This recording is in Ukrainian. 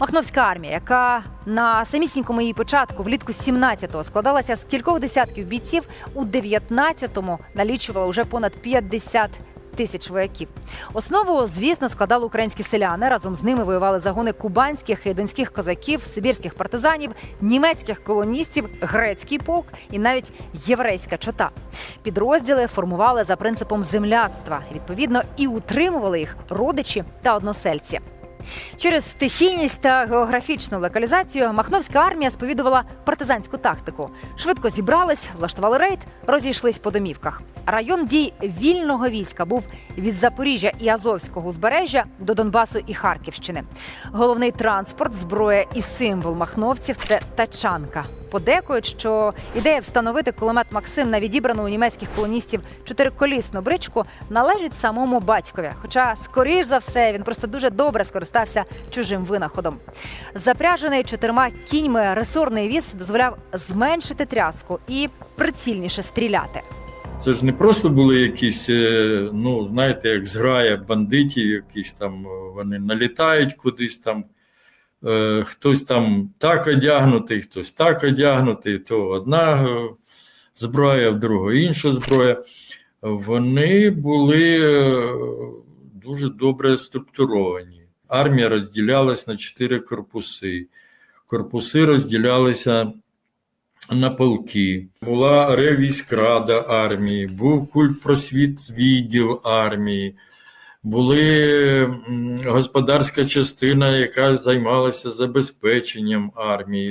Махновська армія, яка на самісінькому її початку, влітку 17-го, складалася з кількох десятків бійців, у 19-му налічувала вже понад 50 тисяч вояків. Основу, звісно, складали українські селяни. Разом з ними воювали загони кубанських і донських козаків, сибірських партизанів, німецьких колоністів, грецький полк і навіть єврейська чота. Підрозділи формували за принципом земляцтва. Відповідно, і утримували їх родичі та односельці. Через стихійність та географічну локалізацію Махновська армія сповідувала партизанську тактику. Швидко зібрались, влаштували рейд, розійшлись по домівках. Район дій вільного війська був від Запоріжжя і Азовського узбережжя до Донбасу і Харківщини. Головний транспорт, зброя і символ махновців це тачанка. Подекують, що ідея встановити кулемет Максим на відібрану у німецьких колоністів чотириколісну бричку належить самому батькові. Хоча, скоріш за все, він просто дуже добре скористався чужим винаходом. Запряжений чотирма кіньми ресурний віз дозволяв зменшити тряску і прицільніше стріляти. Це ж не просто були якісь, е, ну знаєте, як зграя бандитів, якісь там е, вони налітають кудись там. Е, Хтось там так одягнутий, хтось так одягнутий, то одна е, зброя, в другого інша зброя. Вони були е, дуже добре структуровані. Армія розділялась на чотири корпуси. Корпуси розділялися на полки. Була ревійськрада армії, був культпросвіт відділ армії, були господарська частина, яка займалася забезпеченням армії.